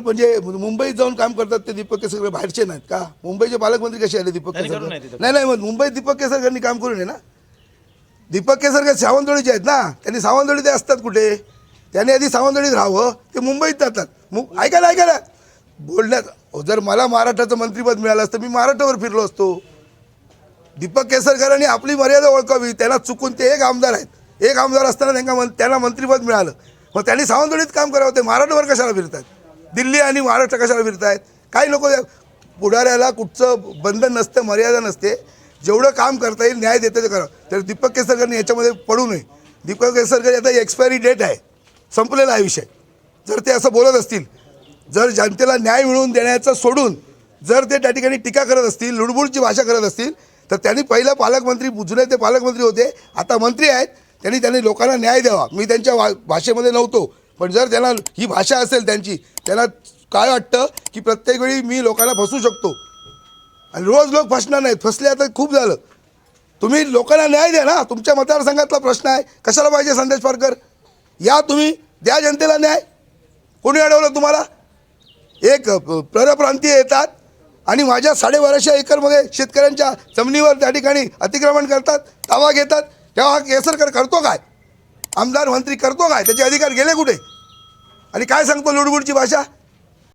म्हणजे मुंबईत जाऊन काम करतात ते दीपक केसरकर बाहेरचे नाहीत का? मुंबईचे पालकमंत्री कसे आले दीपक केसरकर. नाही नाही मग मुंबईत दीपक केसरकरांनी काम करू नये ना? दीपक केसरकर सावंतवाडीचे आहेत ना? त्यांनी सावंतवाडी ते असतात कुठे? त्यांनी आधी सावंतवाडीत राहावं ते मुंबईत जातात. मु ऐका ना ऐका ना. बोलण्यात जर मला महाराष्ट्राचं मंत्रिपद मिळालं असतं मी महाराष्ट्रावर फिरलो असतो. दीपक केसरकरांनी आपली मर्यादा ओळखावी त्यांना चुकून ते एक आमदार आहेत. एक आमदार असताना त्यांना मं त्यांना मंत्रिपद मिळालं. मग त्यांनी सावंतवाडीत काम करावं ते महाराष्ट्रावर कशाला फिरतात दिल्ली आणि महाराष्ट्र कशाला फिरतायत? काही लोक पुढाऱ्याला कुठचं बंधन नसतं मर्यादा नसते. जेवढं काम करता येईल न्याय देतं ते करा. तर दीपक केसरकरने याच्यामध्ये पडू नये. दीपक केसरकर आता एक्सपायरी डेट आहे. संपलेला आहे विषय. जर ते असं बोलत असतील जर जनतेला न्याय मिळवून देण्याचं सोडून जर ते त्या ठिकाणी टीका करत असतील लुडबुडची भाषा करत असतील तर त्यांनी पहिलं पालकमंत्री जुने ते पालकमंत्री होते. आता मंत्री आहेत. त्यांनी त्यांनी लोकांना न्याय द्यावा. मी त्यांच्या वा भाषेमध्ये नव्हतो. पण जर त्यांना ही भाषा असेल त्यांची त्यांना काय वाटतं की प्रत्येक वेळी मी लोकांना फसू शकतो? आणि रोज लोक फसणार नाहीत. फसले आता खूप झालं. तुम्ही लोकांना न्याय द्या ना. तुमच्या मतदारसंघातला प्रश्न आहे. कशाला पाहिजे संदेश पारकर? या तुम्ही. द्या जनतेला न्याय. कोणी अडवलं तुम्हाला? एक अ, परप्रांतीय येतात आणि माझ्या साडेबाराशे एकरमध्ये शेतकऱ्यांच्या जमिनीवर त्या ठिकाणी अतिक्रमण करतात तावा घेतात. तेव्हा हा केसरकर करतो काय? आमदार मंत्री करतो काय? त्याचे अधिकार गेले कुठे? आणि काय सांगतो लुडबुडची भाषा?